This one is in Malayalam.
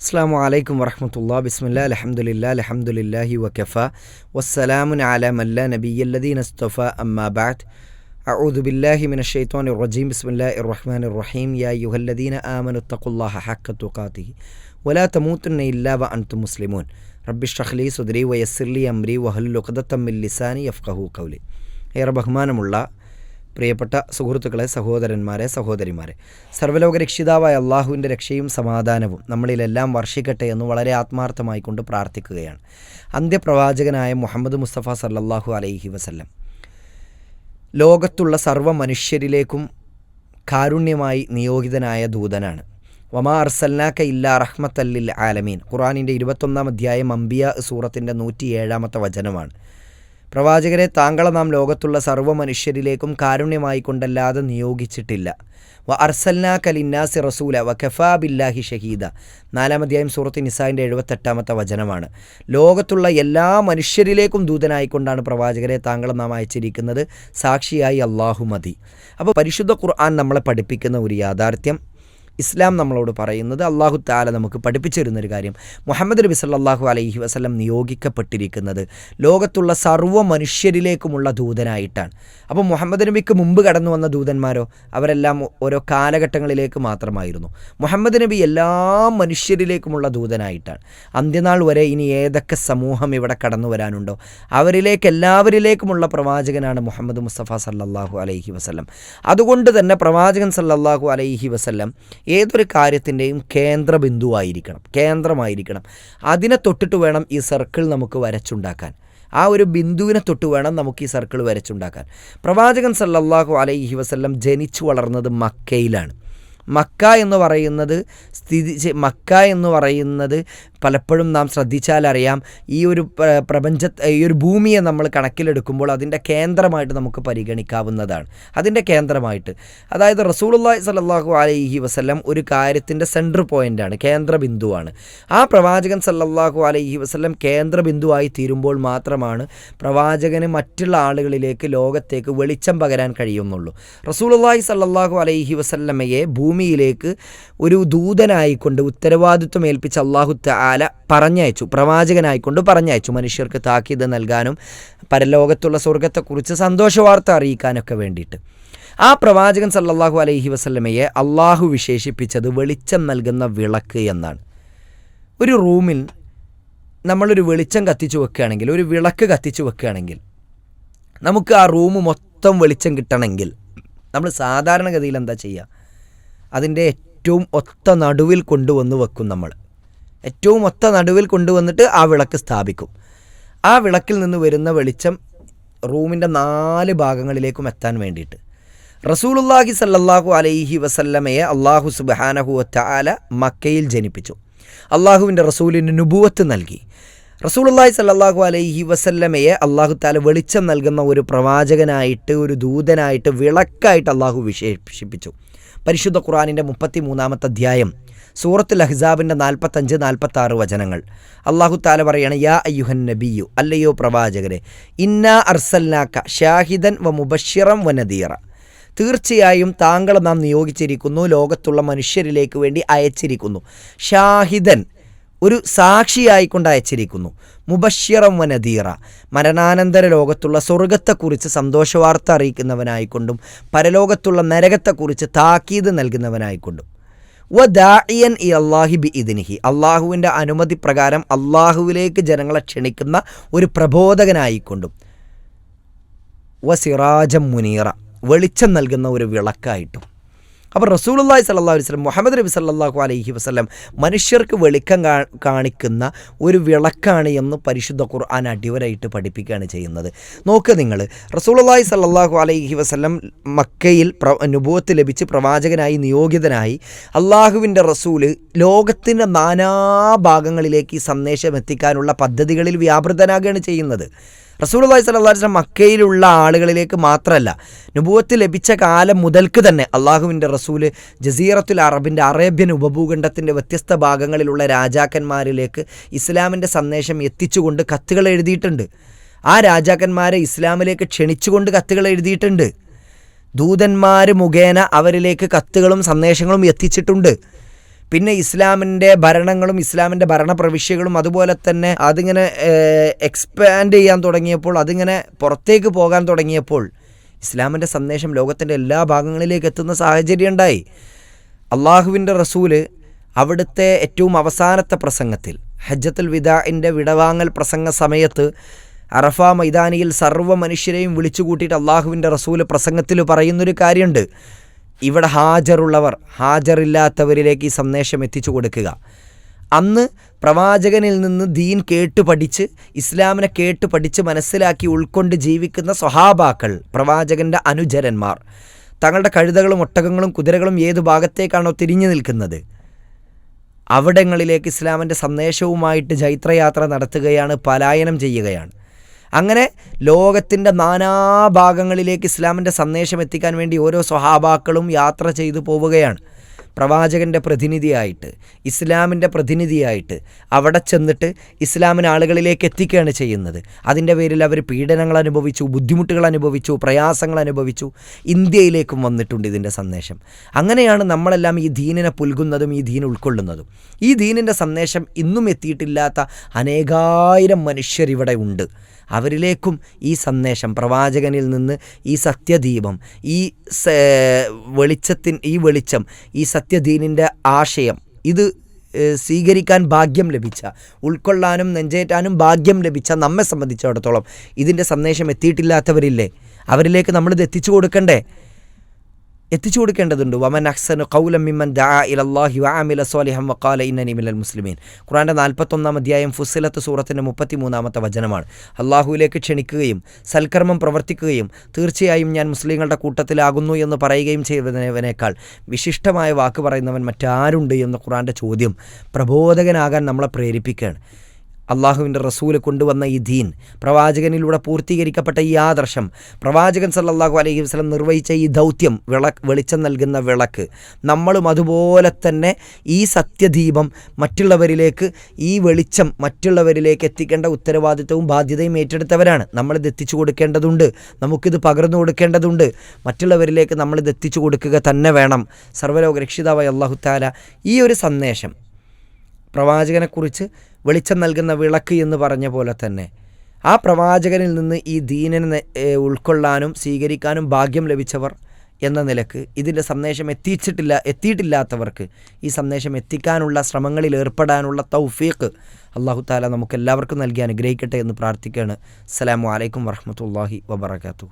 അസ്സാം വലൈക്കും വറഹമത്തുള്ള ബിസ്മില്ല അലഹമുല്ല അലഹമുല്ലാഹി വക്കഫ വസ്സലാമുൻ അല മല്ല നബിയല്ലദീൻ അസ്തഫ അമ്മാബാദ് أعوذ بالله من الشيطان الرجيم بسم الله الرحمن الرحيم يا أيها الذين آمنوا اتقوا الله حق تقاته ولا تموتن إلا وأنتم مسلمون رب اشرح لي صدري ويسر لي أمري وهل عقدة من لساني يفقهوا قولي ഏറെ ബഹുമാനമുള്ള പ്രിയപ്പെട്ട സുഹൃത്തുക്കളെ സഹോദരന്മാരെ സഹോദരിമാരെ സർവലോക രക്ഷിതാവായ അള്ളാഹുവിന്റെ രക്ഷയും സമാധാനവും നമ്മളിലെല്ലാം വർഷിക്കട്ടെ എന്ന് വളരെ ആത്മാർത്ഥമായി കൊണ്ട് പ്രാർത്ഥിക്കുകയാണ്. അന്ത്യപ്രവാചകനായ മുഹമ്മദ് മുസ്തഫ സല്ലാഹു അലൈഹി വസല്ലം. ലോകത്തുള്ള സർവ മനുഷ്യരിലേക്കും കാരുണ്യമായി നിയോഗിതനായ ദൂതനാണ്. വമാ അർസൽനാക്ക ഇല്ലാ റഹ്മത്തല്ലിൽ ആലമീൻ. ഖുറാനിന്റെ ഇരുപത്തൊന്നാം അധ്യായം അംബിയ സൂറത്തിന്റെ നൂറ്റി ഏഴാമത്തെ വചനമാണ്. പ്രവാചകരെ താങ്കളെ നാം ലോകത്തുള്ള സർവ മനുഷ്യരിലേക്കും കാരുണ്യമായി കൊണ്ടല്ലാതെ നിയോഗിച്ചിട്ടില്ല. വ അർസൽനാ കലിന്നാസി റസൂല വ കഫാ ബില്ലാഹി ഷഹീദ. നാലാമധ്യായം സൂറത്ത് നിസായിന്റെ എഴുപത്തെട്ടാമത്തെ വചനമാണ്. ലോകത്തുള്ള എല്ലാ മനുഷ്യരിലേക്കും ദൂതനായിക്കൊണ്ടാണ് പ്രവാചകരെ താങ്കളെ നാം അയച്ചിരിക്കുന്നത്. സാക്ഷിയായി അള്ളാഹു മതി. അപ്പോൾ പരിശുദ്ധ ഖുർആൻ നമ്മളെ പഠിപ്പിക്കുന്ന ഒരു യാഥാർത്ഥ്യം ഇസ്ലാം നമ്മളോട് പറയുന്നത് അള്ളാഹു താല നമുക്ക് പഠിപ്പിച്ചു തരുന്നൊരു കാര്യം. മുഹമ്മദ് നബി സല്ലാഹു അലൈഹി വസ്ലം നിയോഗിക്കപ്പെട്ടിരിക്കുന്നത് ലോകത്തുള്ള സർവ മനുഷ്യരിലേക്കുമുള്ള ദൂതനായിട്ടാണ്. അപ്പോൾ മുഹമ്മദ് നബിക്ക് മുമ്പ് കടന്നു വന്ന ദൂതന്മാരോ അവരെല്ലാം ഓരോ കാലഘട്ടങ്ങളിലേക്ക് മാത്രമായിരുന്നു. മുഹമ്മദ് നബി എല്ലാ മനുഷ്യരിലേക്കുമുള്ള ദൂതനായിട്ടാണ്. അന്ത്യനാൾ വരെ ഇനി ഏതൊക്കെ സമൂഹം ഇവിടെ കടന്നു വരാനുണ്ടോ? അവരിലേക്ക് എല്ലാവരിലേക്കുമുള്ള പ്രവാചകനാണ് മുഹമ്മദ് മുസ്തഫ സല്ലാഹു അലൈഹി വസ്ലം അതുകൊണ്ട് തന്നെ പ്രവാചകൻ സല്ലാഹു അലൈഹി വസ്ലം ഏതൊരു കാര്യത്തിന്റെയും കേന്ദ്ര ബിന്ദുവായിരിക്കണം കേന്ദ്രമായിരിക്കണം. അതിനെ തൊട്ടിട്ട് വേണം ഈ സർക്കിൾ നമുക്ക് വരച്ചുണ്ടാക്കാൻ. ആ ഒരു ബിന്ദുവിനെ തൊട്ട് വേണം നമുക്ക് ഈ സർക്കിൾ വരച്ചുണ്ടാക്കാൻ. പ്രവാചകൻ സല്ലല്ലാഹു അലൈഹി വസല്ലം ജനിച്ചു വളർന്നത് മക്കയിലാണ്. മക്ക എന്ന് പറയുന്നത് സ്ഥിതി മക്ക എന്ന് പറയുന്നത് പലപ്പോഴും നാം ശ്രദ്ധിച്ചാലറിയാം ഈ ഒരു പ്രപഞ്ച ഈ ഒരു ഭൂമിയെ നമ്മൾ കണക്കിലെടുക്കുമ്പോൾ അതിന്റെ കേന്ദ്രമായിട്ട് നമുക്ക് പരിഗണിക്കാവുന്നതാണ്. അതിന്റെ കേന്ദ്രമായിട്ട്. അതായത് റസൂലുള്ളാഹി സല്ലാഹു അലൈഹി വസ്ലം ഒരു കാര്യത്തിന്റെ സെൻട്രൽ പോയിന്റാണ് കേന്ദ്ര ബിന്ദുവാണ് ആ പ്രവാചകൻ സല്ലാഹു അലൈഹി വസ്ലം കേന്ദ്ര ബിന്ദുവായി തീരുമ്പോൾ മാത്രമാണ് പ്രവാചകന് മറ്റുള്ള ആളുകളിലേക്ക് ലോകത്തേക്ക് വെളിച്ചം പകരാൻ കഴിയുന്നുള്ളൂ. റസൂലുള്ളാഹി സല്ലാഹു അലൈഹി വസല്ലമയെ ഭൂമിയിലേക്ക് ഒരു ദൂതനായിക്കൊണ്ട് ഉത്തരവാദിത്വം ഏൽപ്പിച്ച അള്ളാഹു താല പറഞ്ഞയച്ചു പ്രവാചകനായിക്കൊണ്ട് പറഞ്ഞയച്ചു മനുഷ്യർക്ക് താക്കീത് നൽകാനും പരലോകത്തുള്ള സ്വർഗത്തെക്കുറിച്ച് സന്തോഷവാർത്ത അറിയിക്കാനൊക്കെ വേണ്ടിയിട്ട്. ആ പ്രവാചകൻ സല്ലാഹു അലൈഹി വസ്ലമയെ അള്ളാഹു വിശേഷിപ്പിച്ചത് വെളിച്ചം നൽകുന്ന വിളക്ക് എന്നാണ്. ഒരു റൂമിൽ നമ്മളൊരു വെളിച്ചം കത്തിച്ചു വെക്കുകയാണെങ്കിൽ ഒരു വിളക്ക് കത്തിച്ചു വെക്കുകയാണെങ്കിൽ നമുക്ക് ആ റൂം മൊത്തം വെളിച്ചം കിട്ടണമെങ്കിൽ നമ്മൾ സാധാരണഗതിയിൽ എന്താ ചെയ്യുക? അതിന്റെ ഏറ്റവും ഒത്ത നടുവിൽ കൊണ്ടുവന്ന് വെക്കും നമ്മൾ. ഏറ്റവും ഒത്ത നടുവിൽ കൊണ്ടുവന്നിട്ട് ആ വിളക്ക് സ്ഥാപിക്കും. ആ വിളക്കിൽ നിന്ന് വരുന്ന വെളിച്ചം റൂമിന്റെ നാല് ഭാഗങ്ങളിലേക്കും എത്താൻ വേണ്ടിയിട്ട്. റസൂലുല്ലാഹി സല്ലാഹു അലൈഹി വസല്ലമയെ അള്ളാഹു സുബാനഹു ഒറ്റാല മക്കയിൽ ജനിപ്പിച്ചു. അള്ളാഹുവിന്റെ റസൂലിന് നുബുവത്ത് നൽകി. റസൂലുള്ളാഹി സല്ലാഹു അലൈഹി വസല്ലമയെ അള്ളാഹു താല വെളിച്ചം നൽകുന്ന ഒരു പ്രവാചകനായിട്ട് ഒരു ദൂതനായിട്ട് വിളക്കായിട്ട് അള്ളാഹു വിശേഷിപ്പിച്ചു. പരിശുദ്ധ ഖുറാനിന്റെ മുപ്പത്തി മൂന്നാമത്തെ അധ്യായം സൂറത്തുൽ അഹ്സാബിന്റെ നാൽപ്പത്തഞ്ച് നാൽപ്പത്തി ആറ് വചനങ്ങൾ. അള്ളാഹു താല പറയാണ് യാ അയ്യുഹൻ നബിയു അല്ലയോ പ്രവാചകരെ ഇന്നാ അർസൽനാക്ക ഷാഹിദൻ വ മുബഷിറം വ നദീറ. തീർച്ചയായും താങ്കളെ നാം നിയോഗിച്ചിരിക്കുന്നു ലോകത്തുള്ള മനുഷ്യരിലേക്ക് വേണ്ടി അയച്ചിരിക്കുന്നു. ഷാഹിദൻ ഒരു സാക്ഷിയായിക്കൊണ്ട് അയച്ചിരിക്കുന്നു മുബഷിറം വനദീറ മരണാനന്തര ലോകത്തുള്ള സ്വർഗത്തെക്കുറിച്ച് സന്തോഷവാർത്ത അറിയിക്കുന്നവനായിക്കൊണ്ടും പരലോകത്തുള്ള നരകത്തെക്കുറിച്ച് താക്കീത് നൽകുന്നവനായിക്കൊണ്ടും. വ ദാഇയൻ ഇ അള്ളാഹി ബി ഇതിനിഹി അള്ളാഹുവിന്റെ അനുമതി പ്രകാരം അള്ളാഹുവിലേക്ക് ജനങ്ങളെ ക്ഷണിക്കുന്ന ഒരു പ്രബോധകനായിക്കൊണ്ടും. വ സിറാജം മുനീറ. വെളിച്ചം നൽകുന്ന ഒരു വിളക്കായിട്ടും. അപ്പോൾ റസൂലുള്ളാഹി സല്ലാ വസല്ലം മുഹമ്മദ് നബി സല്ലാഹു അലൈഹി വസ്ലം മനുഷ്യർക്ക് വെളിക്കം കാണിക്കുന്ന ഒരു വിളക്കാണ് എന്ന് പരിശുദ്ധ ഖുർആൻ അടിവരായിട്ട് പഠിപ്പിക്കുകയാണ് ചെയ്യുന്നത്. നോക്ക് നിങ്ങൾ റസൂലുള്ളാഹി സല്ലാഹു അലൈഹി വസ്ലം മക്കയിൽ പ്ര നുബുവത്ത് ലഭിച്ച് പ്രവാചകനായി നിയോഗിതനായി അള്ളാഹുവിന്റെ റസൂൽ ലോകത്തിന്റെ നാനാഭാഗങ്ങളിലേക്ക് ഈ സന്ദേശം എത്തിക്കാനുള്ള പദ്ധതികളിൽ വ്യാപൃതനാകുകയാണ് ചെയ്യുന്നത്. സ്വല്ലല്ലാഹു അലൈഹി വസല്ലം മക്കയിലുള്ള ആളുകളിലേക്ക് മാത്രമല്ല നുബുവത്ത് ലഭിച്ച കാലം മുതൽക്ക് തന്നെ അള്ളാഹുവിന്റെ റസൂൽ ജസീറത്തുൽ അറബിന്റെ അറേബ്യൻ ഉപഭൂഖണ്ഡത്തിന്റെ വ്യത്യസ്ത ഭാഗങ്ങളിലുള്ള രാജാക്കന്മാരിലേക്ക് ഇസ്ലാമിന്റെ സന്ദേശം എത്തിച്ചുകൊണ്ട് കത്തുകൾ എഴുതിയിട്ടുണ്ട്. ആ രാജാക്കന്മാരെ ഇസ്ലാമിലേക്ക് ക്ഷണിച്ചുകൊണ്ട് കത്തുകൾ എഴുതിയിട്ടുണ്ട്. ദൂതന്മാർ മുഖേന അവരിലേക്ക് കത്തുകളും സന്ദേശങ്ങളും എത്തിച്ചിട്ടുണ്ട്. പിന്നെ ഇസ്ലാമിന്റെ ഭരണങ്ങളും ഇസ്ലാമിന്റെ ഭരണ പ്രവിശ്യകളും അതുപോലെ തന്നെ അതിങ്ങനെ എക്സ്പാൻഡ് ചെയ്യാൻ തുടങ്ങിയപ്പോൾ അതിങ്ങനെ പുറത്തേക്ക് പോകാൻ തുടങ്ങിയപ്പോൾ ഇസ്ലാമിന്റെ സന്ദേശം ലോകത്തിന്റെ എല്ലാ ഭാഗങ്ങളിലേക്ക് എത്തുന്ന സാഹചര്യം ഉണ്ടായി. അള്ളാഹുവിന്റെ റസൂൽ അവിടുത്തെ ഏറ്റവും അവസാനത്തെ പ്രസംഗത്തിൽ ഹജ്ജത്തുൽ വിദാഇന്റെ വിടവാങ്ങൽ പ്രസംഗ സമയത്ത് അറഫ മൈതാനിയിൽ സർവ മനുഷ്യരെയും വിളിച്ചു കൂട്ടിയിട്ട് അള്ളാഹുവിന്റെ റസൂൽ പ്രസംഗത്തിൽ പറയുന്നൊരു കാര്യമുണ്ട്. ഇവിടെ ഹാജറുള്ളവർ ഹാജറില്ലാത്തവരിലേക്ക് ഈ സന്ദേശം എത്തിച്ചു കൊടുക്കുക. അന്ന് പ്രവാചകനിൽ നിന്ന് ദീൻ കേട്ട് പഠിച്ച് ഇസ്ലാമിനെ കേട്ട് പഠിച്ച് മനസ്സിലാക്കി ഉൾക്കൊണ്ട് ജീവിക്കുന്ന സ്വഹാബാക്കൾ പ്രവാചകന്റെ അനുചരന്മാർ തങ്ങളുടെ കഴുതകളും ഒട്ടകങ്ങളും കുതിരകളും ഏത് ഭാഗത്തേക്കാണോ തിരിഞ്ഞു നിൽക്കുന്നത്. അവിടങ്ങളിലേക്ക് ഇസ്ലാമിന്റെ സന്ദേശവുമായിട്ട് ജൈത്രയാത്ര നടത്തുകയാണ് പലായനം ചെയ്യുകയാണ്. അങ്ങനെ ലോകത്തിന്റെ നാനാഭാഗങ്ങളിലേക്ക് ഇസ്ലാമിന്റെ സന്ദേശം എത്തിക്കാൻ വേണ്ടി ഓരോ സ്വഹാബാക്കളും യാത്ര ചെയ്തു പോവുകയാണ്. പ്രവാചകന്റെ പ്രതിനിധിയായിട്ട് ഇസ്ലാമിന്റെ പ്രതിനിധിയായിട്ട് അവിടെ ചെന്നിട്ട് ഇസ്ലാമിന് ആളുകളിലേക്ക് എത്തിക്കുകയാണ് ചെയ്യുന്നത്. അതിന്റെ പേരിൽ അവർ പീഡനങ്ങൾ അനുഭവിച്ചു ബുദ്ധിമുട്ടുകൾ അനുഭവിച്ചു പ്രയാസങ്ങൾ അനുഭവിച്ചു ഇന്ത്യയിലേക്കും വന്നിട്ടുണ്ട് ഇതിന്റെ സന്ദേശം. അങ്ങനെയാണ് നമ്മളെല്ലാം ഈ ദീനിനെ പുൽകുന്നതും ഈ ദീൻ ഉൾക്കൊള്ളുന്നതും. ഈ ദീനിന്റെ സന്ദേശം ഇന്നും എത്തിയിട്ടില്ലാത്ത അനേകായിരം മനുഷ്യരിവിടെ ഉണ്ട്. അവരിലേക്കും ഈ സന്ദേശം പ്രവാചകനിൽ നിന്ന് ഈ സത്യദീപം ഈ വെളിച്ചത്തിൻ ഈ വെളിച്ചം ഈ സത്യദീനിന്റെ ആശയം ഇത് സ്വീകരിക്കാൻ ഭാഗ്യം ലഭിച്ച ഉൾക്കൊള്ളാനും നെഞ്ചേറ്റാനും ഭാഗ്യം ലഭിച്ച നമ്മെ സംബന്ധിച്ചിടത്തോളം ഇതിന്റെ സന്ദേശം എത്തിയിട്ടില്ലാത്തവരില്ലേ? അവരിലേക്ക് നമ്മളിത് എത്തിച്ചു കൊടുക്കണ്ടേ? എത്തിച്ചു കൊടുക്കേണ്ടതുണ്ട്. വമൻ അഹ്സനു കൗലം മിമ്മൻ ദാ ഇലല്ലാഹി വഅമില സ്വാലിഹം വഖാല ഇന്നനി മിനൽ മുസ്ലിമീൻ. ഖുറാന്റെ നാൽപ്പത്തൊന്നാം അധ്യായം ഫുസിലത്ത് സൂറത്തിന്റെ മുപ്പത്തിമൂന്നാമത്തെ വചനമാണ്. അള്ളാഹുവിലേക്ക് ക്ഷണിക്കുകയും സൽക്കർമ്മം പ്രവർത്തിക്കുകയും തീർച്ചയായും ഞാൻ മുസ്ലിങ്ങളുടെ കൂട്ടത്തിലാകുന്നു എന്ന് പറയുകയും ചെയ്തവനേക്കാൾ വിശിഷ്ടമായ വാക്ക് പറയുന്നവൻ മറ്റാരുണ്ട് എന്ന ഖുറാന്റെ ചോദ്യം പ്രബോധകനാകാൻ നമ്മളെ പ്രേരിപ്പിക്കുകയാണ്. അള്ളാഹുവിന്റെ റസൂൽ കൊണ്ടുവന്ന ഈ ദീൻ പ്രവാചകനിലൂടെ പൂർത്തീകരിക്കപ്പെട്ട ഈ ആദർശം പ്രവാചകൻ സല്ലാഹു അലൈഹി വസ്ലം നിർവഹിച്ച ഈ ദൗത്യം വിളക്ക് വെളിച്ചം നൽകുന്ന വിളക്ക് നമ്മളും അതുപോലെ തന്നെ ഈ സത്യദീപം മറ്റുള്ളവരിലേക്ക് ഈ വെളിച്ചം മറ്റുള്ളവരിലേക്ക് എത്തിക്കേണ്ട ഉത്തരവാദിത്വവും ബാധ്യതയും ഏറ്റെടുത്തവരാണ്. നമ്മളിത് എത്തിച്ചു കൊടുക്കേണ്ടതുണ്ട്. നമുക്കിത് പകർന്നു കൊടുക്കേണ്ടതുണ്ട്. മറ്റുള്ളവരിലേക്ക് നമ്മളിത് എത്തിച്ചു കൊടുക്കുക തന്നെ വേണം. സർവലോക രക്ഷിതാവായ അള്ളാഹു താല ഈ ഒരു സന്ദേശം പ്രവാചകനെക്കുറിച്ച് വെളിച്ചം നൽകുന്ന വിളക്ക് എന്ന് പറഞ്ഞ പോലെ തന്നെ. ആ പ്രവാചകനിൽ നിന്ന് ഈ ദീനനെ ഉൾക്കൊള്ളാനും സ്വീകരിക്കാനും ഭാഗ്യം ലഭിച്ചവർ എന്ന നിലയ്ക്ക് ഇതിന്റെ സന്ദേശം എത്തിച്ചിട്ടില്ല എത്തിയിട്ടില്ലാത്തവർക്ക് ഈ സന്ദേശം എത്തിക്കാനുള്ള ശ്രമങ്ങളിൽ ഏർപ്പെടാനുള്ള തൗഫീഖ് അള്ളാഹു താല നമുക്ക് എല്ലാവർക്കും നൽകി അനുഗ്രഹിക്കട്ടെ എന്ന് പ്രാർത്ഥിക്കുകയാണ്. അസ്സലാമു അലൈക്കും വറഹമത്തല്ലാഹി വബർക്കാത്തു